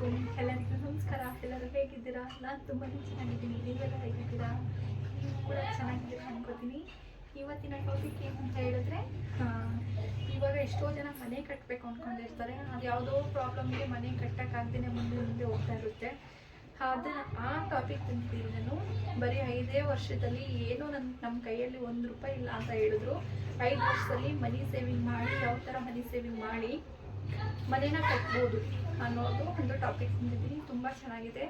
ಅಲೈಕುಮ್ ನಮಸ್ಕಾರ ಎಲ್ಲರೂ ಹೇಗಿದ್ದೀರಾ? ನಾನು ತುಂಬಾ ಚೆನ್ನಾಗಿದ್ದೀನಿ. ನೀವೆಲ್ಲ ಹೇಗಿದ್ದೀರಾ? ನೀವು ಕೂಡ ಚೆನ್ನಾಗಿದ್ದೀರಾ ಅನ್ಕೋತೀನಿ. ಇವತ್ತಿನ ಟಾಪಿಕ್ ಏನು ಅಂತ ಹೇಳಿದ್ರೆ ಇವಾಗ ಎಷ್ಟೋ ಜನ ಮನೆ ಕಟ್ಟಬೇಕು ಅಂದ್ಕೊಂಡಿರ್ತಾರೆ ಅದು ಯಾವುದೋ ಪ್ರಾಬ್ಲಮ್ಗೆ ಮನೆ ಕಟ್ಟೋಕ್ಕಾಗ್ದೇ ಮುಂದೆ ಮುಂದೆ ಹೋಗ್ತಾ ಇರುತ್ತೆ. ಅದನ್ನು ಆ ಟಾಪಿಕ್ ತಂದಿದ್ದೀನಿ ನಾನು. ಬರೀ ಐದೇ ವರ್ಷದಲ್ಲಿ ಏನೋ ನನ್ನ ನಮ್ಮ ಕೈಯಲ್ಲಿ ಒಂದು ರೂಪಾಯಿ ಇಲ್ಲ ಅಂತ ಹೇಳಿದ್ರು. ಐದು ವರ್ಷದಲ್ಲಿ ಮನಿ ಸೇವಿಂಗ್ ಮಾಡಿ ಯಾವ ಥರ ಮನಿ ಸೇವಿಂಗ್ ಮಾಡಿ ಮನೇನ ಕಟ್ಬೋದು ಅನ್ನೋದು ಒಂದು ಟಾಪಿಕ್ ಬಂದಿದ್ದೀನಿ. ತುಂಬ ಚೆನ್ನಾಗಿದೆ.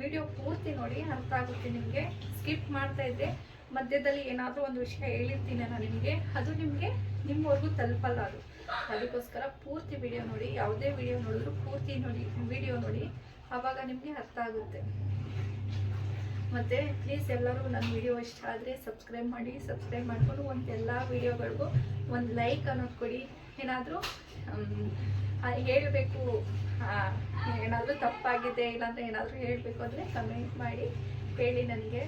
ವಿಡಿಯೋ ಪೂರ್ತಿ ನೋಡಿ, ಅರ್ಥ ಆಗುತ್ತೆ ನಿಮಗೆ. ಸ್ಕಿಪ್ ಮಾಡ್ತಾ ಇದ್ದೆ. ಮಧ್ಯದಲ್ಲಿ ಏನಾದರೂ ಒಂದು ವಿಷಯ ಹೇಳಿರ್ತೀನಿ ನಾನು ನಿಮಗೆ. ಅದು ನಿಮಗೆ ನಿಮ್ಮವರೆಗೂ ತಲುಪಲ್ಲ ಅದು. ಅದಕ್ಕೋಸ್ಕರ ಪೂರ್ತಿ ವಿಡಿಯೋ ನೋಡಿ, ಯಾವುದೇ ವಿಡಿಯೋ ನೋಡಿದ್ರು ಪೂರ್ತಿ ನೋಡಿ ವಿಡಿಯೋ ನೋಡಿ. ಆವಾಗ ನಿಮಗೆ ಅರ್ಥ ಆಗುತ್ತೆ. ಮತ್ತು ಪ್ಲೀಸ್ ಎಲ್ಲರೂ ನನ್ನ ವಿಡಿಯೋ ಇಷ್ಟ ಆದರೆ ಸಬ್ಸ್ಕ್ರೈಬ್ ಮಾಡಿ ಸಬ್ಸ್ಕ್ರೈಬ್ ಮಾಡಿಕೊಂಡು ಒಂದು ಎಲ್ಲ ವಿಡಿಯೋಗಳಿಗೂ ಒಂದು ಲೈಕ್ ಅನ್ನೋದು ಕೊಡಿ. ಏನಾದರೂ ಹೇಳಬೇಕು. ಏನಾದರೂ ತಪ್ಪಾಗಿದೆ ಇಲ್ಲಾಂದರೆ ಏನಾದರೂ ಹೇಳಬೇಕು ಅಂದರೆ ಕಮೆಂಟ್ ಮಾಡಿ, ಹೇಳಿ ನನಗೆ.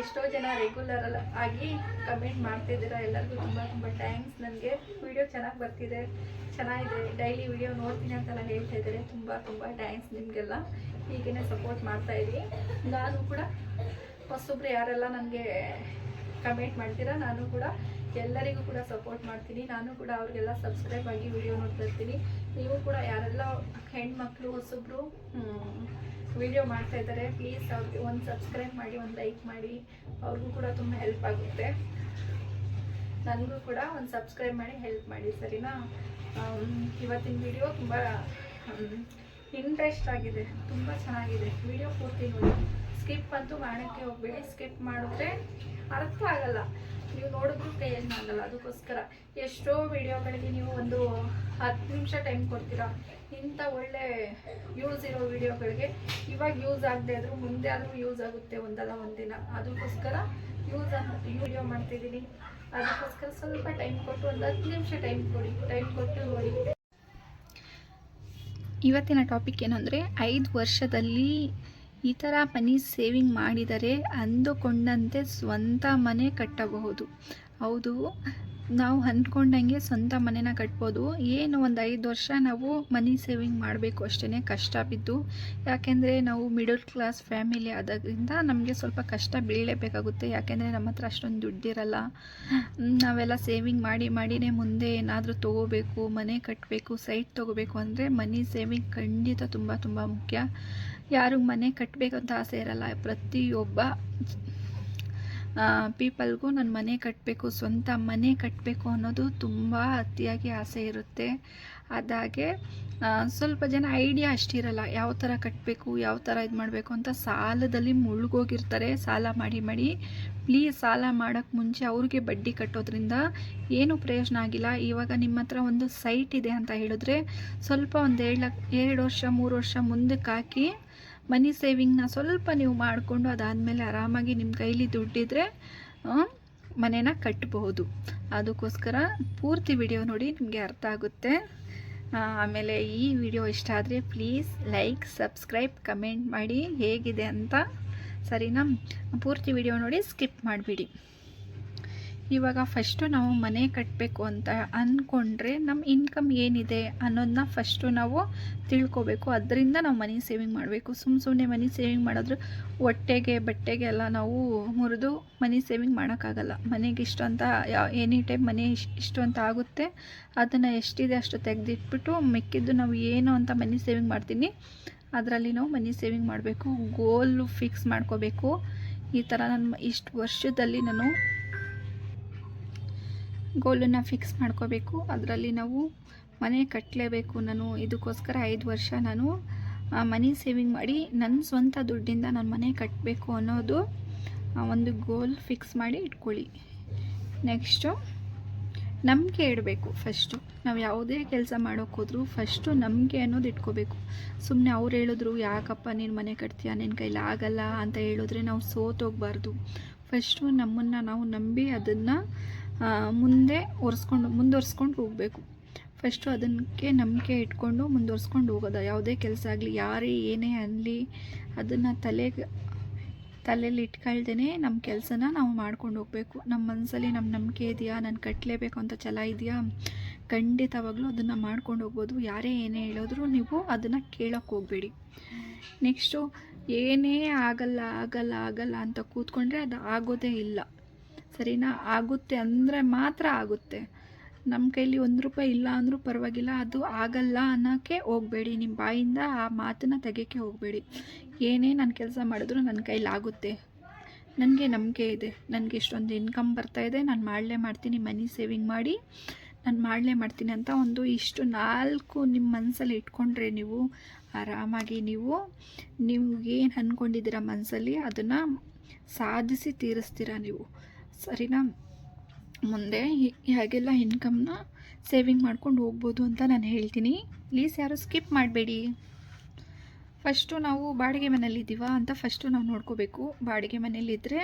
ಎಷ್ಟೋ ಜನ ರೆಗ್ಯುಲರ್ ಆಗಿ ಕಮೆಂಟ್ ಮಾಡ್ತಿದ್ದೀರಾ ಎಲ್ಲರಿಗೂ ತುಂಬ ತುಂಬ ಥ್ಯಾಂಕ್ಸ್ ನನಗೆ ವಿಡಿಯೋ ಚೆನ್ನಾಗಿ ಬರ್ತಿದೆ. ಚೆನ್ನಾಗಿದೆ. ಡೈಲಿ ವಿಡಿಯೋ ನೋಡ್ತೀನಿ ಅಂತೆಲ್ಲ ಹೇಳ್ತಾ ಇದ್ದಾರೆ. ತುಂಬ ತುಂಬ ಥ್ಯಾಂಕ್ಸ್ ನಿಮಗೆಲ್ಲ. ಹೀಗೇ ಸಪೋರ್ಟ್ ಮಾಡ್ತಾ ನಾನು ಕೂಡ ಹೊಸೊಬ್ರು ಯಾರೆಲ್ಲ ನನಗೆ ಕಮೆಂಟ್ ಮಾಡ್ತೀರಾ, ನಾನು ಕೂಡ ಎಲ್ಲರಿಗೂ ಕೂಡ ಸಪೋರ್ಟ್ ಮಾಡ್ತೀನಿ. ನಾನು ಕೂಡ ಅವ್ರಿಗೆಲ್ಲ ಸಬ್ಸ್ಕ್ರೈಬ್ ಆಗಿ ವಿಡಿಯೋ ನೋಡ್ತಾ ಇರ್ತೀನಿ. ನೀವು ಕೂಡ ಯಾರೆಲ್ಲ ಹೆಣ್ಮಕ್ಳು, ಹೊಸಬ್ರು ವಿಡಿಯೋ ಮಾಡ್ತಾ ಇದ್ದಾರೆ ಪ್ಲೀಸ್ ಅವ್ರಿಗೆ ಒಂದು ಸಬ್ಸ್ಕ್ರೈಬ್ ಮಾಡಿ, ಒಂದು ಲೈಕ್ ಮಾಡಿ. ಅವ್ರಿಗೂ ಕೂಡ ತುಂಬ ಹೆಲ್ಪ್ ಆಗುತ್ತೆ. ನನಗೂ ಕೂಡ ಒಂದು ಸಬ್ಸ್ಕ್ರೈಬ್ ಮಾಡಿ ಹೆಲ್ಪ್ ಮಾಡಿ, ಸರಿನಾ? ಇವತ್ತಿನ ವಿಡಿಯೋ ತುಂಬ ಇಂಟ್ರೆಸ್ಟ್ ಆಗಿದೆ. ತುಂಬ ಚೆನ್ನಾಗಿದೆ. ವಿಡಿಯೋ ಪೂರ್ತಿ ನೋಡಿ. ಸ್ಕಿಪ್ ಅಂತೂ ಮಾಡೋಕ್ಕೆ ಹೋಗ್ಬೇಡಿ. ಸ್ಕಿಪ್ ಮಾಡಿದ್ರೆ ಅರ್ಥ ಆಗಲ್ಲ. ನೀವು ನೋಡಿದ್ರು ಕೈಯಲ್ಲಿ ಆಗಲ್ಲ ಅದಕ್ಕೋಸ್ಕರ ಎಷ್ಟೋ ವಿಡಿಯೋಗಳಿಗೆ ನೀವು ಒಂದು ಹತ್ತು ನಿಮಿಷ ಟೈಮ್ ಕೊಡ್ತೀರಾ. ಇಂಥ ಒಳ್ಳೆ ಯೂಸ್ ಇರೋ ವಿಡಿಯೋಗಳಿಗೆ ಇವಾಗ ಯೂಸ್ ಆಗದೆ ಆದರೂ ಮುಂದೆ ಆದರೂ ಯೂಸ್ ಆಗುತ್ತೆ ಒಂದಲ್ಲ ಒಂದಿನ. ಅದಕ್ಕೋಸ್ಕರ ಯೂಸ್ ವಿಡಿಯೋ ಮಾಡ್ತಿದ್ದೀನಿ. ಅದಕ್ಕೋಸ್ಕರ ಸ್ವಲ್ಪ ಟೈಮ್ ಕೊಟ್ಟು ಒಂದು ಹತ್ತು ನಿಮಿಷ ಟೈಮ್ ಕೊಡಿ. ಟೈಮ್ ಕೊಟ್ಟು ನೋಡಿ. ಇವತ್ತಿನ ಟಾಪಿಕ್ ಏನಂದರೆ ಐದು ವರ್ಷದಲ್ಲಿ ಈ ಥರ ಮನಿ ಸೇವಿಂಗ್ ಮಾಡಿದರೆ ಅಂದುಕೊಂಡಂತೆ ಸ್ವಂತ ಮನೆ ಕಟ್ಟಬಹುದು. ಹೌದು, ನಾವು ಅಂದ್ಕೊಂಡಂಗೆ ಸ್ವಂತ ಮನೆನ ಕಟ್ಬೋದು. ಏನು ಒಂದು ಐದು ವರ್ಷ ನಾವು ಮನಿ ಸೇವಿಂಗ್ ಮಾಡಬೇಕು ಅಷ್ಟೇ ಕಷ್ಟ ಬಿದ್ದು. ಯಾಕೆಂದರೆ ನಾವು ಮಿಡಲ್ ಕ್ಲಾಸ್ ಫ್ಯಾಮಿಲಿ ಆದಾಗಿಂದ ನಮಗೆ ಸ್ವಲ್ಪ ಕಷ್ಟ ಬೀಳಲೇಬೇಕಾಗುತ್ತೆ. ಯಾಕೆಂದರೆ ನಮ್ಮ ಹತ್ರ ಅಷ್ಟೊಂದು ದುಡ್ಡಿರಲ್ಲ. ನಾವೆಲ್ಲ ಸೇವಿಂಗ್ ಮಾಡಿ ಮಾಡಿನೇ ಮುಂದೆ ಏನಾದರೂ ತೊಗೋಬೇಕು, ಮನೆ ಕಟ್ಟಬೇಕು ಸೈಟ್ ತೊಗೋಬೇಕು ಅಂದರೆ ಮನಿ ಸೇವಿಂಗ್ ಖಂಡಿತ ತುಂಬ ತುಂಬ ಮುಖ್ಯ. ಯಾರು ಮನೆ ಕಟ್ಟಬೇಕು ಅಂತ ಆಸೆ ಇರಲ್ಲ. ಪ್ರತಿಯೊಬ್ಬ ಪೀಪಲ್ಗೂ ನಾನು ಮನೆ ಕಟ್ಟಬೇಕು ಸ್ವಂತ ಮನೆ ಕಟ್ಟಬೇಕು ಅನ್ನೋದು ತುಂಬ ಅತಿಯಾಗಿ ಆಸೆ ಇರುತ್ತೆ. ಅದಾಗೆ ಸ್ವಲ್ಪ ಜನ ಐಡಿಯಾ ಅಷ್ಟಿರಲ್ಲ. ಯಾವ ಥರ ಕಟ್ಟಬೇಕು ಯಾವ ಥರ ಇದು ಮಾಡಬೇಕು ಅಂತ ಸಾಲದಲ್ಲಿ ಮುಳುಗೋಗಿರ್ತಾರೆ. ಸಾಲ ಮಾಡಿ ಮಾಡಿ, ಪ್ಲೀಸ್ ಸಾಲ ಮಾಡೋಕ್ಕೆ ಮುಂಚೆ ಅವ್ರಿಗೆ ಬಡ್ಡಿ ಕಟ್ಟೋದ್ರಿಂದ ಏನೂ ಪ್ರಯೋಜನ ಆಗಿಲ್ಲ. ಇವಾಗ ನಿಮ್ಮ ಹತ್ರ ಒಂದು ಸೈಟ್ ಇದೆ ಅಂತ ಹೇಳಿದ್ರೆ ಸ್ವಲ್ಪ ಒಂದು ಎರಡು ಎರಡು ವರ್ಷ, ಮೂರು ವರ್ಷ ಮುಂದಕ್ಕೆ ಹಾಕಿ ಮನಿ ಸೇವಿಂಗ್ನ ಸ್ವಲ್ಪ ನೀವು ಮಾಡಿಕೊಂಡು ಅದಾದಮೇಲೆ ಆರಾಮಾಗಿ ನಿಮ್ಮ ಕೈಲಿ ದುಡ್ಡಿದ್ರೆ ಮನೇನ ಕಟ್ಟಬಹುದು ಅದಕ್ಕೋಸ್ಕರ ಪೂರ್ತಿ ವಿಡಿಯೋ ನೋಡಿ ನಿಮಗೆ ಅರ್ಥ ಆಗುತ್ತೆ. ಆಮೇಲೆ ಈ ವಿಡಿಯೋ ಇಷ್ಟ ಆದರೆ ಪ್ಲೀಸ್ ಲೈಕ್, ಸಬ್ಸ್ಕ್ರೈಬ್, ಕಮೆಂಟ್ ಮಾಡಿ ಹೇಗಿದೆ ಅಂತ. ಸರಿನಾ? ಪೂರ್ತಿ ವಿಡಿಯೋ ನೋಡಿ ಸ್ಕಿಪ್ ಮಾಡಿಬಿಡಿ. ಇವಾಗ ಫಸ್ಟು ನಾವು ಮನೆ ಕಟ್ಟಬೇಕು ಅಂತ ಅಂದ್ಕೊಂಡ್ರೆ ನಮ್ಮ ಇನ್ಕಮ್ ಏನಿದೆ ಅನ್ನೋದನ್ನ ಫಸ್ಟು ನಾವು ತಿಳ್ಕೊಬೇಕು. ಅದರಿಂದ ನಾವು ಮನಿ ಸೇವಿಂಗ್ ಮಾಡಬೇಕು. ಸುಮ್ಮ ಸುಮ್ಮನೆ ಮನಿ ಸೇವಿಂಗ್ ಮಾಡಿದ್ರೆ ಹೊಟ್ಟೆಗೆ, ಬಟ್ಟೆಗೆ ಎಲ್ಲ ನಾವು ಮುರಿದು ಮನಿ ಸೇವಿಂಗ್ ಮಾಡೋಕ್ಕಾಗಲ್ಲ. ಮನೆಗೆ ಇಷ್ಟು ಅಂತ ಎನಿ ಟೈಮ್ ಮನೆ ಇಷ್ಟು ಅಂತ ಆಗುತ್ತೆ, ಅದನ್ನು ಎಷ್ಟಿದೆ ಅಷ್ಟು ತೆಗೆದಿಟ್ಬಿಟ್ಟು ಮಿಕ್ಕಿದ್ದು ನಾವು ಏನು ಅಂತ ಮನಿ ಸೇವಿಂಗ್ ಮಾಡ್ತೀನಿ, ಅದರಲ್ಲಿ ನಾವು ಮನಿ ಸೇವಿಂಗ್ ಮಾಡಬೇಕು. ಗೋಲು ಫಿಕ್ಸ್ ಮಾಡ್ಕೋಬೇಕು. ಈ ಥರ ನನ್ನ ಇಷ್ಟು ವರ್ಷದಲ್ಲಿ ನಾನು ಗೋಲನ್ನು ಫಿಕ್ಸ್ ಮಾಡ್ಕೋಬೇಕು. ಅದರಲ್ಲಿ ನಾವು ಮನೆ ಕಟ್ಟಲೇಬೇಕು ನಾನು ಇದಕ್ಕೋಸ್ಕರ ಐದು ವರ್ಷ ನಾನು ಮನಿ ಸೇವಿಂಗ್ ಮಾಡಿ ನನ್ನ ಸ್ವಂತ ದುಡ್ಡಿಂದ ನಾನು ಮನೆ ಕಟ್ಟಬೇಕು ಅನ್ನೋದು ಒಂದು ಗೋಲ್ ಫಿಕ್ಸ್ ಮಾಡಿ ಇಟ್ಕೊಳ್ಳಿ. ನೆಕ್ಸ್ಟು ನಂಬಿಕೆ ಇಡಬೇಕು ಫಸ್ಟು ನಾವು ಯಾವುದೇ ಕೆಲಸ ಮಾಡೋಕ್ಕೆ ಹೋದ್ರೂ ಫಸ್ಟು ನಂಬಿಕೆ ಅನ್ನೋದು ಇಟ್ಕೋಬೇಕು. ಸುಮ್ಮನೆ ಅವ್ರು ಹೇಳಿದ್ರು, ಯಾಕಪ್ಪ ನೀನು ಮನೆ ಕಟ್ತೀಯ? ನಿನ್ನ ಕೈಲಿ ಆಗಲ್ಲ ಅಂತ ಹೇಳಿದ್ರೆ ನಾವು ಸೋತೋಗ್ಬಾರ್ದು ಫಸ್ಟು ನಮ್ಮನ್ನು ನಾವು ನಂಬಿ ಅದನ್ನು ಮುಂದೆ ಒರೆಸ್ಕೊಂಡು ಮುಂದುವರ್ಸ್ಕೊಂಡು ಹೋಗಬೇಕು. ಫಸ್ಟು ಅದಕ್ಕೆ ನಂಬಿಕೆ ಇಟ್ಕೊಂಡು ಮುಂದುವರ್ಸ್ಕೊಂಡು ಹೋಗೋದು. ಯಾವುದೇ ಕೆಲಸ ಆಗಲಿ, ಯಾರೇ ಏನೇ ಅನ್ನಲಿ ಅದನ್ನು ತಲೆಗೆ ತಲೆಯಲ್ಲಿ ಇಟ್ಕೊಳ್ದೇ ನಮ್ಮ ಕೆಲಸನ ನಾವು ಮಾಡ್ಕೊಂಡು ಹೋಗಬೇಕು. ನಮ್ಮ ಮನಸ್ಸಲ್ಲಿ ನಮ್ಮ ನಂಬಿಕೆ ಇದೆಯಾ, ನಾನು ಕಟ್ಟಲೇಬೇಕು ಅಂತ ಛಲ ಇದೆಯಾ, ಖಂಡಿತವಾಗ್ಲೂ ಅದನ್ನು ಮಾಡ್ಕೊಂಡು ಹೋಗ್ಬೋದು. ಯಾರೇ ಏನೇ ಹೇಳಿದ್ರು ನೀವು ಅದನ್ನು ಕೇಳೋಕೆ ಹೋಗಬೇಡಿ. ನೆಕ್ಸ್ಟು ಏನೇ ಆಗಲ್ಲ ಆಗಲ್ಲ ಆಗಲ್ಲ ಅಂತ ಕೂತ್ಕೊಂಡ್ರೆ ಅದು ಆಗೋದೇ ಇಲ್ಲ. ಸರಿನಾ? ಆಗುತ್ತೆ. ಅಂದರೆ ಮಾತ್ರ ಆಗುತ್ತೆ. ನಮ್ಮ ಕೈಲಿ ಒಂದು ರೂಪಾಯಿ ಇಲ್ಲ ಅಂದರೂ ಪರವಾಗಿಲ್ಲ, ಅದು ಆಗಲ್ಲ ಅನ್ನೋಕ್ಕೆ ಹೋಗಬೇಡಿ. ನಿಮ್ಮ ಬಾಯಿಂದ ಆ ಮಾತನ್ನು ತೆಗೆಯೋಕ್ಕೆ ಹೋಗಬೇಡಿ. ಏನೇ ನಾನು ಕೆಲಸ ಮಾಡಿದ್ರು ನನ್ನ ಕೈಲಿ ಆಗುತ್ತೆ. ನನಗೆ ನಂಬಿಕೆ ಇದೆ. ನನಗೆ ಇಷ್ಟೊಂದು ಇನ್ಕಮ್ ಬರ್ತಾ ಇದೆ. ನಾನು ಮಾಡಲೇ ಮಾಡ್ತೀನಿ. ಮನಿ ಸೇವಿಂಗ್ ಮಾಡಿ ನಾನು ಮಾಡಲೇ ಮಾಡ್ತೀನಿ ಅಂತ ಒಂದು ಇಷ್ಟು ನಾಲ್ಕು ನಿಮ್ಮ ಮನಸ್ಸಲ್ಲಿ ಇಟ್ಕೊಂಡ್ರೆ ನೀವು ಆರಾಮಾಗಿ ನೀವು ನೀವು ಏನು ಅಂದ್ಕೊಂಡಿದ್ದೀರ ಮನಸ್ಸಲ್ಲಿ ಅದನ್ನು ಸಾಧಿಸಿ ತೀರಿಸ್ತೀರ ನೀವು? ಸರಿನಾ? ಮುಂದೆ ಹೇಗೆಲ್ಲ ಇನ್ಕಮ್ನ ಸೇವಿಂಗ್ ಮಾಡ್ಕೊಂಡು ಹೋಗ್ಬೋದು ಅಂತ ನಾನು ಹೇಳ್ತೀನಿ. ಪ್ಲೀಸ್ ಯಾರು ಸ್ಕಿಪ್ ಮಾಡಬೇಡಿ. ಫಸ್ಟು ನಾವು ಬಾಡಿಗೆ ಮನೇಲಿದ್ದೀವಾ ಅಂತ ಫಸ್ಟು ನಾವು ನೋಡ್ಕೋಬೇಕು. ಬಾಡಿಗೆ ಮನೇಲಿದ್ದರೆ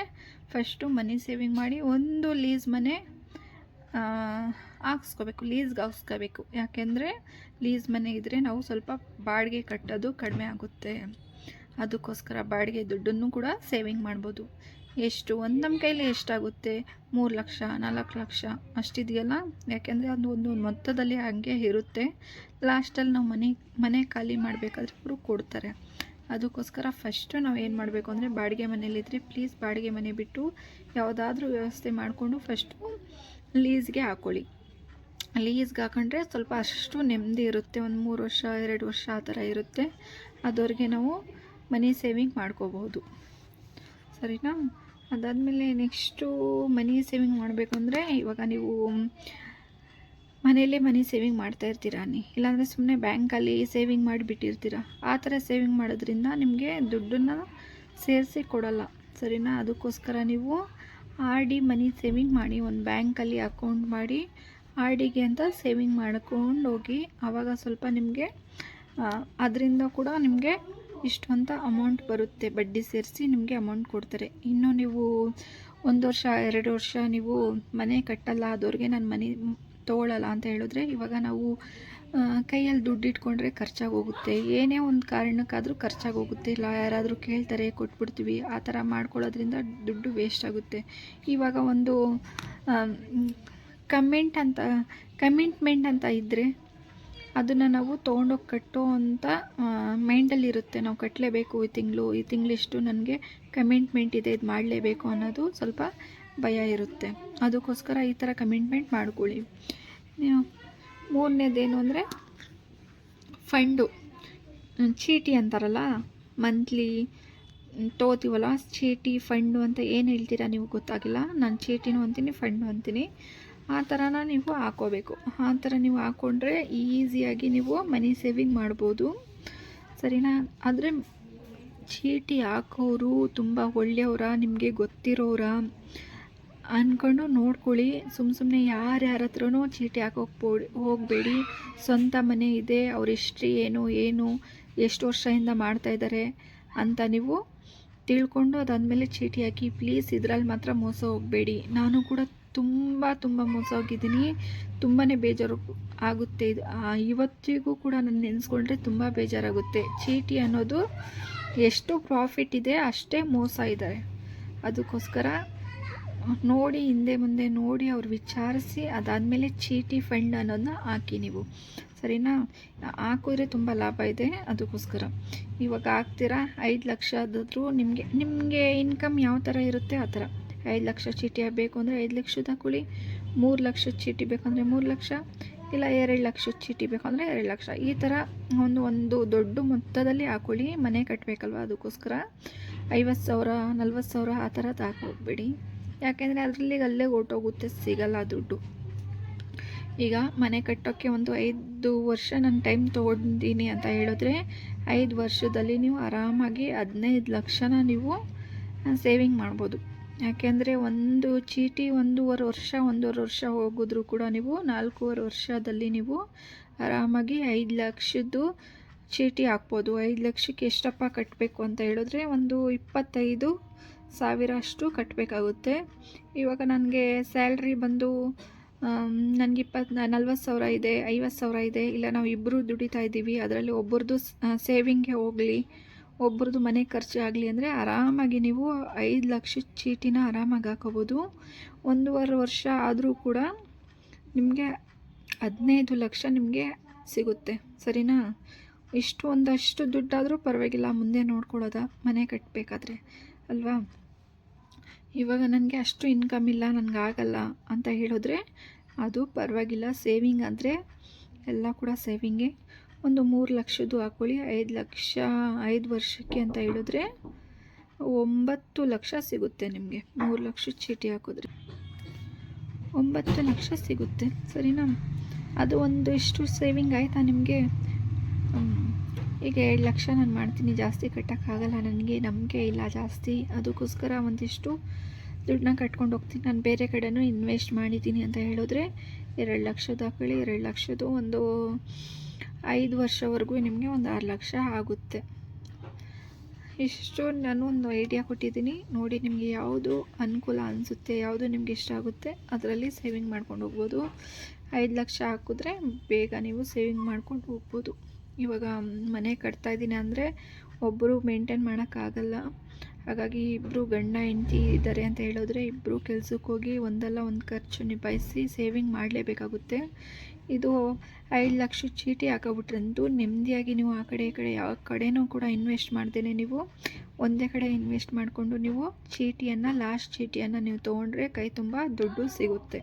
ಫಸ್ಟು ಮನಿ ಸೇವಿಂಗ್ ಮಾಡಿ ಒಂದು ಲೀಸ್ ಮನೆ ಹಾಕ್ಸ್ಕೋಬೇಕು. ಲೀಸ್ಗೆ ಹಾಕ್ಸ್ಕೋಬೇಕು. ಯಾಕೆಂದರೆ ಲೀಸ್ ಮನೆ ಇದ್ದರೆ ನಾವು ಸ್ವಲ್ಪ ಬಾಡಿಗೆ ಕಟ್ಟೋದು ಕಡಿಮೆ ಆಗುತ್ತೆ. ಅದಕ್ಕೋಸ್ಕರ ಬಾಡಿಗೆ ದುಡ್ಡನ್ನು ಕೂಡ ಸೇವಿಂಗ್ ಮಾಡ್ಬೋದು. ಎಷ್ಟು? ಒಂದು ನಮ್ಮ ಕೈಲಿ ಎಷ್ಟಾಗುತ್ತೆ? ಮೂರು ಲಕ್ಷ, ನಾಲ್ಕು ಲಕ್ಷ? ಅಷ್ಟಿದೆಯಲ್ಲ? ಯಾಕೆಂದರೆ ಅದು ಒಂದು ಮೊತ್ತದಲ್ಲಿ ಹಾಗೆ ಇರುತ್ತೆ. ಲಾಸ್ಟಲ್ಲಿ ನಾವು ಮನೆ ಮನೆ ಖಾಲಿ ಮಾಡಬೇಕಾದ್ರೆ ಅವರು ಕೊಡ್ತಾರೆ. ಅದಕ್ಕೋಸ್ಕರ ಫಸ್ಟು ನಾವು ಏನು ಮಾಡಬೇಕು ಅಂದರೆ ಬಾಡಿಗೆ ಮನೇಲಿದ್ದರೆ ಪ್ಲೀಸ್ ಬಾಡಿಗೆ ಮನೆ ಬಿಟ್ಟು ಯಾವುದಾದ್ರೂ ವ್ಯವಸ್ಥೆ ಮಾಡಿಕೊಂಡು ಫಸ್ಟು ಲೀಸ್ಗೆ ಹಾಕ್ಕೊಳ್ಳಿ ಲೀಸ್ಗೆ ಹಾಕೊಂಡ್ರೆ ಸ್ವಲ್ಪ ಅಷ್ಟು ನೆಮ್ಮದಿ ಇರುತ್ತೆ. ಒಂದು ಮೂರು ವರ್ಷ, ಎರಡು ವರ್ಷ ಆ ಥರ ಇರುತ್ತೆ. ಅದವ್ರಿಗೆ ನಾವು ಮನಿ ಸೇವಿಂಗ್ ಮಾಡ್ಕೋಬಹುದು ಸರಿನಾ? ಅದಾದಮೇಲೆ ನೆಕ್ಸ್ಟು ಮನಿ ಸೇವಿಂಗ್ ಮಾಡಬೇಕು ಅಂದರೆ ಇವಾಗ ನೀವು ಮನೆಯಲ್ಲೇ ಮನಿ ಸೇವಿಂಗ್ ಮಾಡ್ತಾ ಇರ್ತೀರಾ ನೀ? ಇಲ್ಲಾಂದರೆ ಸುಮ್ಮನೆ ಬ್ಯಾಂಕಲ್ಲಿ ಸೇವಿಂಗ್ ಮಾಡಿಬಿಟ್ಟಿರ್ತೀರ? ಆ ಥರ ಸೇವಿಂಗ್ ಮಾಡೋದ್ರಿಂದ ನಿಮಗೆ ದುಡ್ಡನ್ನು ಸೇರಿಸಿ ಕೊಡೋಲ್ಲ, ಸರಿನಾ? ಅದಕ್ಕೋಸ್ಕರ ನೀವು ಆರ್ ಡಿ ಮನಿ ಸೇವಿಂಗ್ ಮಾಡಿ, ಒಂದು ಬ್ಯಾಂಕಲ್ಲಿ ಅಕೌಂಟ್ ಮಾಡಿ, ಆರ್ ಡಿಗೆ ಅಂತ ಸೇವಿಂಗ್ ಮಾಡ್ಕೊಂಡು ಹೋಗಿ ಆವಾಗ ಸ್ವಲ್ಪ ನಿಮಗೆ ಅದರಿಂದ ಕೂಡ ನಿಮಗೆ ಇಷ್ಟು ಅಂತ ಅಮೌಂಟ್ ಬರುತ್ತೆ ಬಡ್ಡಿ ಸೇರಿಸಿ ನಿಮಗೆ ಅಮೌಂಟ್ ಕೊಡ್ತಾರೆ. ಇನ್ನು ನೀವು ಒಂದು ವರ್ಷ, ಎರಡು ವರ್ಷ ನೀವು ಮನೆ ಕಟ್ಟಲ್ಲ ಆದವ್ರಿಗೆ ನಾನು ಮನೆ ತೊಗೊಳ್ಳಲ್ಲ ಅಂತ ಹೇಳಿದ್ರೆ ಇವಾಗ ನಾವು ಕೈಯಲ್ಲಿ ದುಡ್ಡು ಇಟ್ಕೊಂಡ್ರೆ ಖರ್ಚಾಗಿ ಹೋಗುತ್ತೆ ಏನೇ ಒಂದು ಕಾರಣಕ್ಕಾದರೂ ಖರ್ಚಾಗಿ ಹೋಗುತ್ತೆ ಇಲ್ಲ ಯಾರಾದರೂ ಕೇಳ್ತಾರೆ, ಕೊಟ್ಬಿಡ್ತೀವಿ, ಆ ಥರ ಮಾಡ್ಕೊಳ್ಳೋದ್ರಿಂದ ದುಡ್ಡು ವೇಸ್ಟ್ ಆಗುತ್ತೆ. ಇವಾಗ ಒಂದು ಕಮೆಂಟ್ ಅಂತ ಕಮಿಟ್ಮೆಂಟ್ ಅಂತ ಇದ್ದರೆ ಅದನ್ನು ನಾವು ತೊಗೊಂಡೋಗಿ ಕಟ್ಟೋ ಅಂತ ಮೈಂಡಲ್ಲಿರುತ್ತೆ ನಾವು ಕಟ್ಟಲೇಬೇಕು ಈ ತಿಂಗಳು, ಈ ತಿಂಗಳಿಷ್ಟು ನನಗೆ ಕಮಿಟ್ಮೆಂಟ್ ಇದೆ, ಇದು ಮಾಡಲೇಬೇಕು ಅನ್ನೋದು ಸ್ವಲ್ಪ ಭಯ ಇರುತ್ತೆ. ಅದಕ್ಕೋಸ್ಕರ ಈ ಥರ ಕಮಿಟ್ಮೆಂಟ್ ಮಾಡ್ಕೊಳ್ಳಿ. ಮೂರನೇದೇನು ಅಂದರೆ ಫಂಡು ಚೀಟಿ ಅಂತಾರಲ್ಲ ಮಂತ್ಲಿ ತೋತೀವಲ್ಲ ಚೀಟಿ ಫಂಡು ಅಂತ ಏನು ಹೇಳ್ತೀರಾ ನೀವು ಗೊತ್ತಾಗಿಲ್ಲ. ನಾನು ಚೀಟಿನೂ ಅಂತೀನಿ ಫಂಡು ಅಂತೀನಿ. ಆ ಥರನ ನೀವು ಹಾಕೋಬೇಕು. ಆ ಥರ ನೀವು ಹಾಕ್ಕೊಂಡ್ರೆ ಈಸಿಯಾಗಿ ನೀವು ಮನಿ ಸೇವಿಂಗ್ ಮಾಡ್ಬೋದು. ಸರಿನಾ? ಆದರೆ ಚೀಟಿ ಹಾಕೋರು ತುಂಬ ಒಳ್ಳೆಯವರ, ನಿಮಗೆ ಗೊತ್ತಿರೋರ ಅಂದ್ಕೊಂಡು ನೋಡ್ಕೊಳ್ಳಿ. ಸುಮ್ಮ ಸುಮ್ಮನೆ ಯಾರ್ಯಾರ ಹತ್ರನೂ ಚೀಟಿ ಹಾಕೋಕೆ ಹೋಗಬೇಡಿ. ಸ್ವಂತ ಮನೆ ಇದೆ, ಅವ್ರ ಹಿಸ್ಟ್ರಿ ಏನು ಏನು, ಎಷ್ಟು ವರ್ಷದಿಂದ ಮಾಡ್ತಾ ಇದ್ದಾರೆ ಅಂತ ನೀವು ತಿಳ್ಕೊಂಡು ಅದಾದಮೇಲೆ ಚೀಟಿ ಹಾಕಿ. ಪ್ಲೀಸ್ ಇದರಲ್ಲಿ ಮಾತ್ರ ಮೋಸ ಹೋಗಬೇಡಿ. ನಾನು ಕೂಡ ತುಂಬ ತುಂಬ ಮೋಸ ಹೋಗಿದ್ದೀನಿ ತುಂಬಾ ಬೇಜಾರು ಆಗುತ್ತೆ. ಇದು ಇವತ್ತಿಗೂ ಕೂಡ ನಾನು ನೆನೆಸ್ಕೊಂಡ್ರೆ ತುಂಬ ಬೇಜಾರಾಗುತ್ತೆ. ಚೀಟಿ ಅನ್ನೋದು ಎಷ್ಟು ಪ್ರಾಫಿಟ್ ಇದೆ, ಅಷ್ಟೇ ಮೋಸ ಇದ್ದಾರೆ ಅದಕ್ಕೋಸ್ಕರ ನೋಡಿ, ಹಿಂದೆ ಮುಂದೆ ನೋಡಿ ಅವ್ರು ವಿಚಾರಿಸಿ, ಅದಾದಮೇಲೆ ಚೀಟಿ ಫಂಡ್ ಅನ್ನೋದನ್ನ ಹಾಕಿ ನೀವು. ಸರಿನಾ? ಹಾಕಿದ್ರೆ ತುಂಬ ಲಾಭ ಇದೆ. ಅದಕ್ಕೋಸ್ಕರ ಇವಾಗ ಹಾಕ್ತೀರಾ? ಐದು ಲಕ್ಷದಾದ್ರೂ ನಿಮಗೆ ನಿಮಗೆ ಇನ್ಕಮ್ ಯಾವ ಥರ ಇರುತ್ತೆ, ಆ ಥರ ಐದು ಲಕ್ಷ ಚೀಟಿ ಬೇಕು ಅಂದರೆ ಐದು ಲಕ್ಷದ ಹಾಕೊಳ್ಳಿ ಮೂರು ಲಕ್ಷದ ಚೀಟಿ ಬೇಕಂದರೆ ಮೂರು ಲಕ್ಷ, ಇಲ್ಲ ಎರಡು ಲಕ್ಷದ ಚೀಟಿ ಬೇಕಂದರೆ ಎರಡು ಲಕ್ಷ. ಈ ಥರ ಒಂದು ಒಂದು ದೊಡ್ಡ ಮೊತ್ತದಲ್ಲಿ ಹಾಕೊಳ್ಳಿ ಮನೆ ಕಟ್ಟಬೇಕಲ್ವ ಅದಕ್ಕೋಸ್ಕರ? ಐವತ್ತು ಸಾವಿರ, ನಲ್ವತ್ತು ಸಾವಿರ ಆ ಥರ ತಾಕೋಗ್ಬಿಡಿ ಯಾಕೆಂದರೆ ಅದರಲ್ಲಿ ಅಲ್ಲೇ ಹೊರ್ಟೋಗುತ್ತೆ ಸಿಗಲ್ಲ ದುಡ್ಡು. ಈಗ ಮನೆ ಕಟ್ಟೋಕ್ಕೆ ಒಂದು ಐದು ವರ್ಷ ನಾನು ಟೈಮ್ ತೊಗೊಂಡಿನಿ ಅಂತ ಹೇಳಿದ್ರೆ ಐದು ವರ್ಷದಲ್ಲಿ ನೀವು ಆರಾಮಾಗಿ ಹದಿನೈದು ಲಕ್ಷನ ನೀವು ಸೇವಿಂಗ್ ಮಾಡ್ಬೋದು. ಯಾಕೆಂದರೆ ಒಂದು ಚೀಟಿ ಒಂದೂವರೆ ವರ್ಷ ಒಂದೂವರೆ ವರ್ಷ ಹೋಗಿದ್ರೂ ಕೂಡ ನೀವು ನಾಲ್ಕೂವರೆ ವರ್ಷದಲ್ಲಿ ನೀವು ಆರಾಮಾಗಿ ಐದು ಲಕ್ಷದ್ದು ಚೀಟಿ ಹಾಕ್ಬೋದು. ಐದು ಲಕ್ಷಕ್ಕೆ ಎಷ್ಟಪ್ಪ ಕಟ್ಟಬೇಕು ಅಂತ ಹೇಳಿದ್ರೆ ಒಂದು ಇಪ್ಪತ್ತೈದು ಸಾವಿರ ಅಷ್ಟು ಕಟ್ಟಬೇಕಾಗುತ್ತೆ ಇವಾಗ ನನಗೆ ಸ್ಯಾಲ್ರಿ ಬಂದು ನನಗೆ ಇಪ್ಪತ್ತು ನಲ್ವತ್ತು ಸಾವಿರ ಇದೆ, ಐವತ್ತು ಸಾವಿರ ಇದೆ. ಇಲ್ಲ ನಾವು ಇಬ್ಬರು ದುಡಿತಾ ಇದ್ದೀವಿ, ಅದರಲ್ಲಿ ಒಬ್ಬರದು ಸೇವಿಂಗ್ಗೆ ಹೋಗಲಿ ಒಬ್ರದ್ದು ಮನೆ ಖರ್ಚು ಆಗಲಿ ಅಂದರೆ ಆರಾಮಾಗಿ ನೀವು ಐದು ಲಕ್ಷ ಚೀಟಿನ ಆರಾಮಾಗಿ ಹಾಕೋಬೋದು. ಒಂದೂವರೆ ವರ್ಷ ಆದರೂ ಕೂಡ ನಿಮಗೆ ಹದಿನೈದು ಲಕ್ಷ ನಿಮಗೆ ಸಿಗುತ್ತೆ. ಸರಿನಾ? ಇಷ್ಟು ಒಂದಷ್ಟು ದುಡ್ಡಾದರೂ ಪರವಾಗಿಲ್ಲ, ಮುಂದೆ ನೋಡ್ಕೊಳ್ಳೋದ, ಮನೆ ಕಟ್ಟಬೇಕಾದ್ರೆ ಅಲ್ವಾ? ಇವಾಗ ನನಗೆ ಅಷ್ಟು ಇನ್ಕಮ್ ಇಲ್ಲ ನನಗಾಗಲ್ಲ ಅಂತ ಹೇಳಿದ್ರೆ ಅದು ಪರವಾಗಿಲ್ಲ. ಸೇವಿಂಗ್ ಅಂದರೆ ಎಲ್ಲ ಕೂಡ ಸೇವಿಂಗೇ ಒಂದು ಮೂರು ಲಕ್ಷದ್ದು ಹಾಕ್ಕೊಳ್ಳಿ ಐದು ಲಕ್ಷ, ಐದು ವರ್ಷಕ್ಕೆ ಅಂತ ಹೇಳಿದ್ರೆ ಒಂಬತ್ತು ಲಕ್ಷ ಸಿಗುತ್ತೆ ನಿಮಗೆ. ಮೂರು ಲಕ್ಷ ಚೀಟಿ ಹಾಕಿದ್ರೆ. ಒಂಬತ್ತು ಲಕ್ಷ ಸಿಗುತ್ತೆ. ಸರಿನಾ? ಅದು ಒಂದು ಇಷ್ಟು ಸೇವಿಂಗ್ ಆಯಿತಾ ನಿಮಗೆ? ಈಗ ಎರಡು ಲಕ್ಷ ನಾನು ಮಾಡ್ತೀನಿ, ಜಾಸ್ತಿ ಕಟ್ಟೋಕ್ಕಾಗಲ್ಲ, ನನಗೆ ನಂಬಿಕೆ ಇಲ್ಲ ಜಾಸ್ತಿ. ಅದಕ್ಕೋಸ್ಕರ ಒಂದಿಷ್ಟು ದುಡ್ಡನ್ನ ಕಟ್ಕೊಂಡು ಹೋಗ್ತೀನಿ. ನಾನು ಬೇರೆ ಕಡೆನೂ ಇನ್ವೆಸ್ಟ್ ಮಾಡಿದ್ದೀನಿ ಅಂತ ಹೇಳಿದ್ರೆ ಎರಡು ಲಕ್ಷದ ಹಾಕೊಳ್ಳಿ, ಎರಡು ಲಕ್ಷದ್ದು ಒಂದು ಐದು ವರ್ಷವರೆಗೂ ನಿಮಗೆ ಒಂದು ಆರು ಲಕ್ಷ ಆಗುತ್ತೆ. ಇಷ್ಟು ನಾನು ಒಂದು ಐಡಿಯಾ ಕೊಟ್ಟಿದ್ದೀನಿ. ನೋಡಿ ನಿಮಗೆ ಯಾವುದು ಅನುಕೂಲ ಅನಿಸುತ್ತೆ, ಯಾವುದು ನಿಮ್ಗೆ ಇಷ್ಟ ಆಗುತ್ತೆ, ಅದರಲ್ಲಿ ಸೇವಿಂಗ್ ಮಾಡ್ಕೊಂಡು ಹೋಗ್ಬೋದು. ಐದು ಲಕ್ಷ ಹಾಕಿದ್ರೆ ಬೇಗ ನೀವು ಸೇವಿಂಗ್ ಮಾಡ್ಕೊಂಡು ಹೋಗ್ಬೋದು. ಇವಾಗ, ಮನೆ ಕಟ್ತಾ ಇದ್ದೀನಿ ಅಂದರೆ ಒಬ್ಬರು ಮೇಂಟೈನ್ ಮಾಡೋಕ್ಕಾಗಲ್ಲ. ಹಾಗಾಗಿ ಇಬ್ಬರು ಗಂಡ ಹೆಂಡತಿ ಇದ್ದಾರೆ ಅಂತ ಹೇಳಿದ್ರೆ ಇಬ್ಬರು ಕೆಲ್ಸಕ್ಕೆ ಹೋಗಿ ಒಂದಲ್ಲ ಒಂದು ಖರ್ಚು ನಿಭಾಯಿಸಿ ಸೇವಿಂಗ್ ಮಾಡಲೇಬೇಕಾಗುತ್ತೆ. ಇದು ಐದು ಲಕ್ಷ ಚೀಟಿ ಹಾಕೋಬಿಟ್ರಂತೂ ನೆಮ್ಮದಿಯಾಗಿ ನೀವು ಆ ಕಡೆ ಈ ಕಡೆ ಯಾವ ಕಡೆನೂ ಕೂಡ ಇನ್ವೆಸ್ಟ್ ಮಾಡ್ದೇನೆ ನೀವು. ಒಂದೇ ಕಡೆ ಇನ್ವೆಸ್ಟ್ ಮಾಡಿಕೊಂಡು ನೀವು ಚೀಟಿಯನ್ನು ಲಾಸ್ಟ್ ಚೀಟಿಯನ್ನು ನೀವು ತೊಗೊಂಡ್ರೆ ಕೈ ತುಂಬ ದುಡ್ಡು ಸಿಗುತ್ತೆ.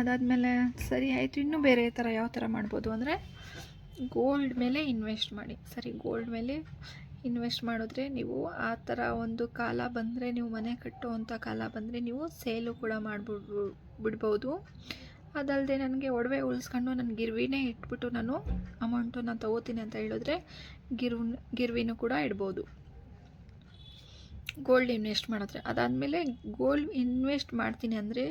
ಅದಾದಮೇಲೆ ಸರಿ ಆಯಿತು, ಇನ್ನೂ ಬೇರೆ ಥರ ಯಾವ ಥರ ಮಾಡ್ಬೋದು ಅಂದರೆ ಗೋಲ್ಡ್ ಮೇಲೆ ಇನ್ವೆಸ್ಟ್ ಮಾಡಿ. ಸರಿ ಗೋಲ್ಡ್ ಮೇಲೆ ಇನ್ವೆಸ್ಟ್ ಮಾಡಿದ್ರೆ ನೀವು ಆ ಥರ ಒಂದು ಕಾಲ ಬಂದರೆ ನೀವು ಮನೆ ಕಟ್ಟುವಂಥ ಕಾಲ ಬಂದರೆ ನೀವು ಸೇಲು ಕೂಡ ಮಾಡಿಬಿಡ್ ಬಿಡ್ಬೋದು. ಅದಲ್ಲದೆ ನನಗೆ ಒಡವೆ ಉಳಿಸ್ಕೊಂಡು ನಾನು ಗಿರ್ವಿನೇ ಇಟ್ಬಿಟ್ಟು ನಾನು ಅಮೌಂಟು ನಾನು ತೊಗೋತೀನಿ ಅಂತ ಹೇಳಿದ್ರೆ ಗಿರ್ವ್, ಗಿರ್ವಿನೂ ಕೂಡ ಇಡ್ಬೋದು. ಗೋಲ್ಡ್ ಇನ್ವೆಸ್ಟ್ ಮಾಡಿದ್ರೆ. ಅದಾದಮೇಲೆ ಗೋಲ್ಡ್ ಇನ್ವೆಸ್ಟ್ ಮಾಡ್ತೀನಿ ಅಂದರೆ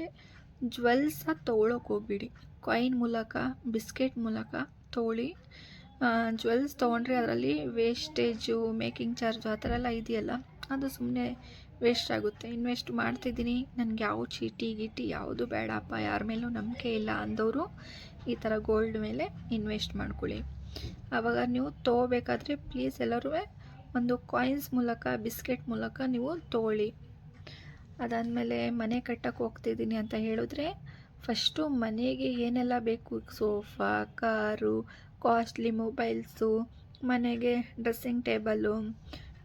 ಜ್ವೆಲ್ಸ ತೊಗೊಳಕ್ಕೆ ಹೋಗ್ಬಿಡಿ. ಕಾಯಿನ್ ಮೂಲಕ ಬಿಸ್ಕೆಟ್ ಮೂಲಕ ತೊಗೊಳ್ಳಿ. ಜ್ವೆಲ್ಸ್ ತೊಗೊಂಡ್ರೆ ಅದರಲ್ಲಿ ವೇಸ್ಟೇಜು ಮೇಕಿಂಗ್ ಚಾರ್ಜು ಆ ಥರ ಎಲ್ಲ ಇದೆಯಲ್ಲ, ಅದು ಸುಮ್ಮನೆ ವೇಸ್ಟ್ ಆಗುತ್ತೆ. ಇನ್ವೆಸ್ಟ್ ಮಾಡ್ತಿದ್ದೀನಿ. ನನಗೆ ಯಾವ ಚೀಟಿ ಗೀಟಿ ಯಾವುದು ಬೇಡಪ್ಪ, ಯಾರ ಮೇಲೂ ನಂಬಿಕೆ ಇಲ್ಲ ಅಂದವರು ಈ ಥರ ಗೋಲ್ಡ್ ಮೇಲೆ ಇನ್ವೆಸ್ಟ್ ಮಾಡ್ಕೊಳ್ಳಿ. ಆವಾಗ ನೀವು ತೊಗೋಬೇಕಾದ್ರೆ ಪ್ಲೀಸ್ ಎಲ್ಲರೂ ಒಂದು ಕಾಯಿನ್ಸ್ ಮೂಲಕ ಬಿಸ್ಕೆಟ್ ಮೂಲಕ ನೀವು ತೊಗೊಳ್ಳಿ. ಅದಾದಮೇಲೆ ಮನೆ ಕಟ್ಟಕ್ಕೆ ಹೋಗ್ತಿದ್ದೀನಿ ಅಂತ ಹೇಳಿದ್ರೆ ಫಸ್ಟು ಮನೆಗೆ ಏನೆಲ್ಲ ಬೇಕು? ಸೋಫಾ, ಕಾರು ಕಾಸ್ಟ್ಲಿ ಮೊಬೈಲ್ಸು ಮನೆಗೆ ಡ್ರೆಸ್ಸಿಂಗ್ ಟೇಬಲು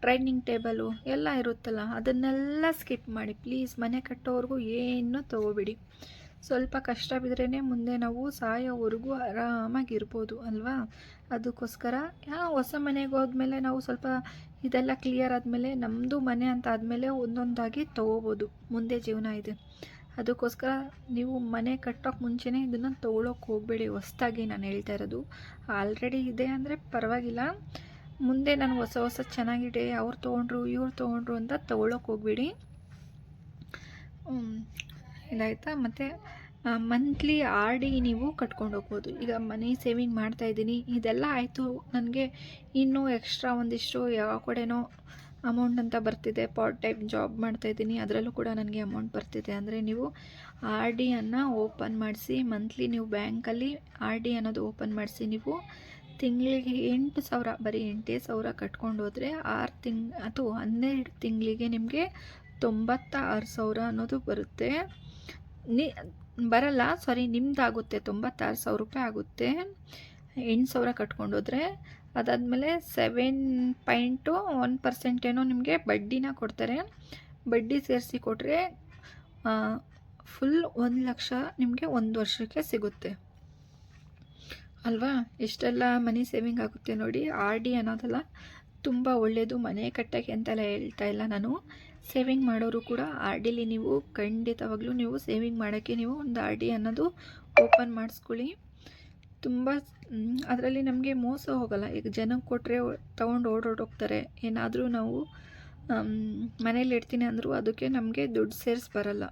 ಟ್ರೈನಿಂಗ್ ಟೇಬಲು ಎಲ್ಲ ಇರುತ್ತಲ್ಲ, ಅದನ್ನೆಲ್ಲ ಸ್ಕಿಪ್ ಮಾಡಿ. ಪ್ಲೀಸ್ ಮನೆ ಕಟ್ಟೋವರೆಗೂ ಏನೂ ತಗೋಬಿಡಿ. ಸ್ವಲ್ಪ ಕಷ್ಟ ಬಿದ್ರೇ ಮುಂದೆ ನಾವು ಸಾಯೋವರೆಗೂ ಆರಾಮಾಗಿರ್ಬೋದು, ಅಲ್ವಾ? ಅದಕ್ಕೋಸ್ಕರ ಹೊಸ ಮನೆಗೆ ಹೋದ್ಮೇಲೆ ನಾವು ಸ್ವಲ್ಪ ಇದೆಲ್ಲ ಕ್ಲಿಯರ್ ಆದಮೇಲೆ ನಮ್ಮದು ಮನೆ ಅಂತ ಆದಮೇಲೆ ಒಂದೊಂದಾಗಿ ತೊಗೋಬೋದು. ಮುಂದೆ ಜೀವನ ಇದೆ. ಅದಕ್ಕೋಸ್ಕರ ನೀವು ಮನೆ ಕಟ್ಟೋಕ್ಕೆ ಮುಂಚೆನೇ ಇದನ್ನು ತೊಗೊಳೋಕೆ ಹೋಗಬೇಡಿ. ಹೊಸ್ದಾಗಿ ನಾನು ಹೇಳ್ತಾ ಇರೋದು. ಆಲ್ರೆಡಿ ಇದೆ ಅಂದರೆ ಪರವಾಗಿಲ್ಲ. ಮುಂದೆ ನಾನು ಹೊಸ ಹೊಸ ಚೆನ್ನಾಗಿದೆ, ಅವ್ರು ತೊಗೊಂಡ್ರು, ಇವ್ರು ತೊಗೊಂಡ್ರು ಅಂತ ತೊಗೊಳಕ್ಕೆ ಹೋಗಬೇಡಿ. ಇದಾಯ್ತಾ? ಮತ್ತು ಮಂತ್ಲಿ ಆರ್ ಡಿ ನೀವು ಕಟ್ಕೊಂಡು ಹೋಗ್ಬೋದು. ಈಗ ಮನಿ ಸೇವಿಂಗ್ ಮಾಡ್ತಾಯಿದ್ದೀನಿ ಇದೆಲ್ಲ ಆಯಿತು. ನನಗೆ ಇನ್ನೂ ಎಕ್ಸ್ಟ್ರಾ ಒಂದಿಷ್ಟು ಯಾವ ಕಡೆನೋ ಅಮೌಂಟ್ ಅಂತ ಬರ್ತಿದೆ ಪಾರ್ಟ್ ಟೈಮ್ ಜಾಬ್ ಮಾಡ್ತಾಯಿದ್ದೀನಿ ಅದರಲ್ಲೂ ಕೂಡ ನನಗೆ ಅಮೌಂಟ್ ಬರ್ತಿದೆ. ಅಂದರೆ ನೀವು ಆರ್ ಡಿಯನ್ನು ಓಪನ್ ಮಾಡಿಸಿ ಮಂತ್ಲಿ ನೀವು ಬ್ಯಾಂಕಲ್ಲಿ ಆರ್ ಡಿ ಅನ್ನೋದು ಓಪನ್ ಮಾಡಿಸಿ, ನೀವು ತಿಂಗಳಿಗೆ ಎಂಟು ಸಾವಿರ, ಬರೀ ಎಂಟೇ ಸಾವಿರ ಕಟ್ಕೊಂಡು ಹೋದರೆ ಆರು ತಿಂಗ್, ಅಥವಾ ಹನ್ನೆರಡು ತಿಂಗಳಿಗೆ ನಿಮಗೆ ತೊಂಬತ್ತ ಆರು ಸಾವಿರ ಅನ್ನೋದು ಬರುತ್ತೆ. ನಿ, ಬರಲ್ಲ ಸಾರಿ ನಿಮ್ಮದಾಗುತ್ತೆ ತೊಂಬತ್ತಾರು ಸಾವಿರ ರೂಪಾಯಿ ಆಗುತ್ತೆ. ಎಂಟು ಸಾವಿರ ಕಟ್ಕೊಂಡು ಹೋದರೆ ಅದಾದಮೇಲೆ ಸೆವೆನ್ ಪಾಯಿಂಟು ಒನ್ ಪರ್ಸೆಂಟ್ ಏನೋ ನಿಮಗೆ ಬಡ್ಡಿನ ಕೊಡ್ತಾರೆ. ಬಡ್ಡಿ ಸೇರಿಸಿ ಕೊಟ್ಟರೆ ಫುಲ್ ಒಂದು ಲಕ್ಷ ನಿಮಗೆ ಒಂದು ವರ್ಷಕ್ಕೆ ಸಿಗುತ್ತೆ. ಅಲ್ವಾ? ಎಷ್ಟೆಲ್ಲ ಮನಿ ಸೇವಿಂಗ್ ಆಗುತ್ತೆ ನೋಡಿ. ಆರ್ ಡಿ ಅನ್ನೋದಲ್ಲ ತುಂಬ ಒಳ್ಳೆಯದು ಮನೆ ಕಟ್ಟೋಕ್ಕೆ ಅಂತೆಲ್ಲ ಹೇಳ್ತಾ ಇಲ್ಲ ನಾನು. ಸೇವಿಂಗ್ ಮಾಡೋರು ಕೂಡ ಆರ್ ಡಿಲಿ ನೀವು ಖಂಡಿತವಾಗ್ಲೂ ನೀವು ಸೇವಿಂಗ್ ಮಾಡೋಕ್ಕೆ ನೀವು ಒಂದು ಆರ್ ಡಿ ಅನ್ನೋದು ಓಪನ್ ಮಾಡಿಸ್ಕೊಳ್ಳಿ. ತುಂಬ ಅದರಲ್ಲಿ ನಮಗೆ ಮೋಸ ಹೋಗಲ್ಲ. ಈಗ ಜನಕ್ಕೆ ಕೊಟ್ಟರೆ ತೊಗೊಂಡು ಓಡೋಡೋಗ್ತಾರೆ ಏನಾದರೂ ನಾವು ಮನೇಲಿ ಇಡ್ತೀನಿ ಅಂದರೂ ಅದಕ್ಕೆ ನಮಗೆ ದುಡ್ಡು ಸೇರಿಸಿ ಬರಲ್ಲ.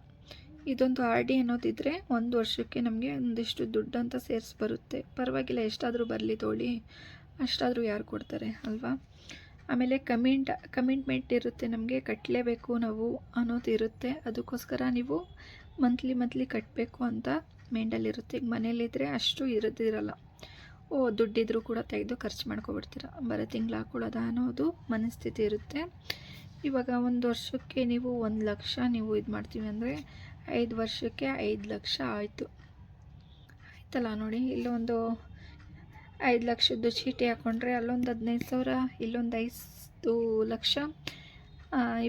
ಇದೊಂದು ಆರ್ ಡಿ ಅನ್ನೋದಿದ್ದರೆ ಒಂದು ವರ್ಷಕ್ಕೆ ನಮಗೆ ಒಂದಿಷ್ಟು ದುಡ್ಡು ಅಂತ ಸೇರಿಸಿ ಬರುತ್ತೆ. ಪರವಾಗಿಲ್ಲ, ಎಷ್ಟಾದರೂ ಬರಲಿ ತೋಳಿ. ಅಷ್ಟಾದರೂ ಯಾರು ಕೊಡ್ತಾರೆ, ಅಲ್ವಾ? ಆಮೇಲೆ ಕಮಿಂಟ್, ಕಮಿಟ್ಮೆಂಟ್ ಇರುತ್ತೆ ನಮಗೆ ಕಟ್ಟಲೇಬೇಕು ನಾವು ಅನ್ನೋದು ಇರುತ್ತೆ. ಅದಕ್ಕೋಸ್ಕರ ನೀವು ಮಂತ್ಲಿ ಮಂತ್ಲಿ ಕಟ್ಟಬೇಕು ಅಂತ ಮೈಂಡಲ್ಲಿರುತ್ತೆ. ಈಗ ಮನೇಲಿದ್ದರೆ ಅಷ್ಟು ಇರೋದಿರಲ್ಲ ಓ, ದುಡ್ಡಿದ್ರೂ ಕೂಡ ತೆಗೆದು ಖರ್ಚು ಮಾಡ್ಕೊಬಿಡ್ತೀರ? ಬರೋ ತಿಂಗಳು ಹಾಕ್ಕೊಳ್ಳೋದ ಅನ್ನೋದು ಮನಸ್ಥಿತಿ ಇರುತ್ತೆ. ಇವಾಗ ಒಂದು ವರ್ಷಕ್ಕೆ ನೀವು ಒಂದು ಲಕ್ಷ ನೀವು ಇದು ಮಾಡ್ತೀವಿ ಅಂದರೆ ಐದು ವರ್ಷಕ್ಕೆ ಐದು ಲಕ್ಷ ಆಯಿತು. ಆಯ್ತಲ್ಲ ನೋಡಿ ಇಲ್ಲೊಂದು ಐದು ಲಕ್ಷದ್ದು ಚೀಟಿ ಹಾಕ್ಕೊಂಡ್ರೆ ಅಲ್ಲೊಂದು ಹದಿನೈದು ಸಾವಿರ, ಇಲ್ಲೊಂದು ಐದು ಲಕ್ಷ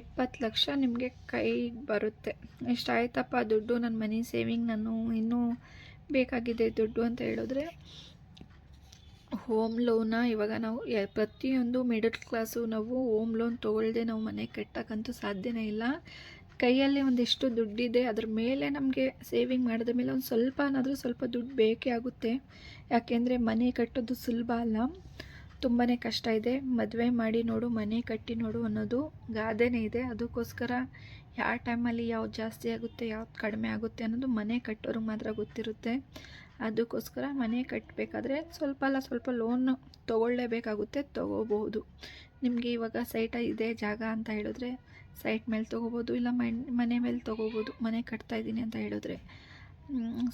ಇಪ್ಪತ್ತು ಲಕ್ಷ ನಿಮಗೆ ಕೈಗೆ ಬರುತ್ತೆ. ಎಷ್ಟಾಯ್ತಪ್ಪ ದುಡ್ಡು? ನನ್ನ ಮನಿ ಸೇವಿಂಗ್ ನಾನು ಇನ್ನೂ ಬೇಕಾಗಿದೆ ದುಡ್ಡು ಅಂತ ಹೇಳಿದ್ರೆ ಹೋಮ್ ಲೋನ ಇವಾಗ ನಾವು ಪ್ರತಿಯೊಂದು ಮಿಡಲ್ ಕ್ಲಾಸು ನಾವು ಹೋಮ್ ಲೋನ್ ತೊಗೊಳ್ದೆ ನಾವು ಮನೆ ಕಟ್ಟೋಕ್ಕಂತೂ ಸಾಧ್ಯನೇ ಇಲ್ಲ. ಕೈಯಲ್ಲಿ ಒಂದಿಷ್ಟು ದುಡ್ಡಿದೆ, ಅದ್ರ ಮೇಲೆ ನಮಗೆ ಸೇವಿಂಗ್ ಮಾಡಿದ ಮೇಲೆ ಒಂದು ಸ್ವಲ್ಪನಾದರೂ ಸ್ವಲ್ಪ ದುಡ್ಡು ಬೇಕೇ ಆಗುತ್ತೆ. ಯಾಕೆಂದರೆ ಮನೆ ಕಟ್ಟೋದು ಸುಲಭ ಅಲ್ಲ. ತುಂಬಾ ಕಷ್ಟ ಇದೆ. ಮದುವೆ ಮಾಡಿ ನೋಡು, ಮನೆ ಕಟ್ಟಿ ನೋಡು ಅನ್ನೋದು ಗಾದೆನೇ ಇದೆ. ಅದಕ್ಕೋಸ್ಕರ ಯಾವ ಟೈಮಲ್ಲಿ ಯಾವ್ದು ಜಾಸ್ತಿ ಆಗುತ್ತೆ ಯಾವ್ದು ಕಡಿಮೆ ಆಗುತ್ತೆ ಅನ್ನೋದು ಮನೆ ಕಟ್ಟೋರಿಗೆ ಮಾತ್ರ ಗೊತ್ತಿರುತ್ತೆ. ಅದಕ್ಕೋಸ್ಕರ ಮನೆ ಕಟ್ಟಬೇಕಾದ್ರೆ ಸ್ವಲ್ಪ ಅಲ್ಲ, ಸ್ವಲ್ಪ ಲೋನ್ ತೊಗೊಳ್ಳೇಬೇಕಾಗುತ್ತೆ ತೊಗೋಬೋದು ನಿಮಗೆ ಇವಾಗ ಸೈಟ ಇದೆ, ಜಾಗ ಅಂತ ಹೇಳಿದ್ರೆ ಸೈಟ್ ಮೇಲೆ ತೊಗೋಬೋದು ಇಲ್ಲ ಮನ್ ಮೇಲೆ ತೊಗೋಬೋದು ಮನೆ ಕಟ್ತಾ ಇದ್ದೀನಿ ಅಂತ ಹೇಳಿದ್ರೆ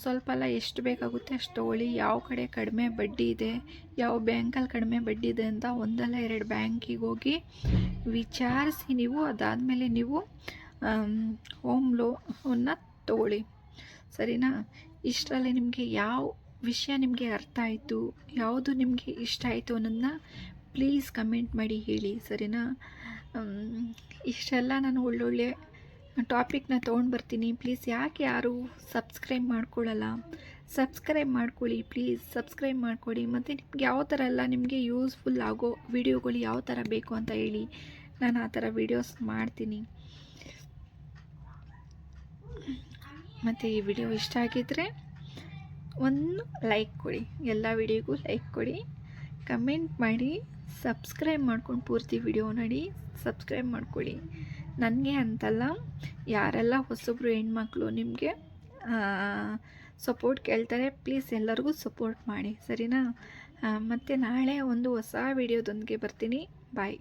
ಸ್ವಲ್ಪ ಎಲ್ಲ ಎಷ್ಟು ಬೇಕಾಗುತ್ತೆ ಅಷ್ಟು ತೊಗೊಳ್ಳಿ. ಯಾವ ಕಡೆ ಕಡಿಮೆ ಬಡ್ಡಿ ಇದೆ, ಯಾವ ಬ್ಯಾಂಕಲ್ಲಿ ಕಡಿಮೆ ಬಡ್ಡಿ ಇದೆ ಅಂತ ಒಂದಲ್ಲ ಎರಡು ಬ್ಯಾಂಕಿಗೆ ಹೋಗಿ ವಿಚಾರಿಸಿ ನೀವು, ಅದಾದಮೇಲೆ ನೀವು, ಹೋಮ್ ಲೋನ್ನ ತೊಗೊಳ್ಳಿ. ಸರಿನಾ? ಇಷ್ಟರಲ್ಲಿ ನಿಮಗೆ ಯಾವ ವಿಷಯ ನಿಮಗೆ ಅರ್ಥ ಆಯಿತು, ಯಾವುದು ನಿಮಗೆ ಇಷ್ಟ ಆಯಿತು ಅನ್ನೋದನ್ನ ಪ್ಲೀಸ್ ಕಮೆಂಟ್ ಮಾಡಿ ಹೇಳಿ, ಸರಿನಾ? ಇಷ್ಟೆಲ್ಲ ನಾನು ಒಳ್ಳೊಳ್ಳೆ ಟಾಪಿಕ್ನ ತೊಗೊಂಡು ಬರ್ತೀನಿ. ಪ್ಲೀಸ್ ಯಾಕೆ ಯಾರು ಸಬ್ಸ್ಕ್ರೈಬ್ ಮಾಡ್ಕೊಳ್ಳಲ್ಲ ಸಬ್ಸ್ಕ್ರೈಬ್ ಮಾಡ್ಕೊಳ್ಳಿ, ಪ್ಲೀಸ್. ಸಬ್ಸ್ಕ್ರೈಬ್ ಮಾಡ್ಕೊಳ್ಳಿ ಮತ್ತು ನಿಮ್ಗೆ ಯಾವ ಥರ ಎಲ್ಲ ನಿಮಗೆ ಯೂಸ್ಫುಲ್ ಆಗೋ ವಿಡಿಯೋಗಳು ಯಾವ ಥರ ಬೇಕು ಅಂತ ಹೇಳಿ ನಾನು ಆ ಥರ ವೀಡಿಯೋಸ್ ಮಾಡ್ತೀನಿ. ಮತ್ತು ಈ ವಿಡಿಯೋ ಇಷ್ಟ ಆಗಿದ್ದರೆ ಒಂದು ಲೈಕ್ ಕೊಡಿ. ಎಲ್ಲ ವಿಡಿಯೋಗೂ ಲೈಕ್ ಕೊಡಿ. ಕಮೆಂಟ್ ಮಾಡಿ, ಸಬ್ಸ್ಕ್ರೈಬ್ ಮಾಡ್ಕೊಂಡು ಪೂರ್ತಿ ವಿಡಿಯೋ ನೋಡಿ, ಸಬ್ಸ್ಕ್ರೈಬ್ ಮಾಡ್ಕೊಳ್ಳಿ. ನನಗೆ ಅಂತಲ್ಲ, ಯಾರೆಲ್ಲ ಹೊಸಬ್ರು ಹೆಣ್ಮಕ್ಳು ನಿಮಗೆ ಸಪೋರ್ಟ್ ಕೇಳ್ತಾರೆ ಪ್ಲೀಸ್ ಎಲ್ಲರಿಗೂ ಸಪೋರ್ಟ್ ಮಾಡಿ, ಸರಿನಾ? ಮತ್ತು ನಾಳೆ ಒಂದು ಹೊಸ ವಿಡಿಯೋದೊಂದಿಗೆ ಬರ್ತೀನಿ. ಬಾಯ್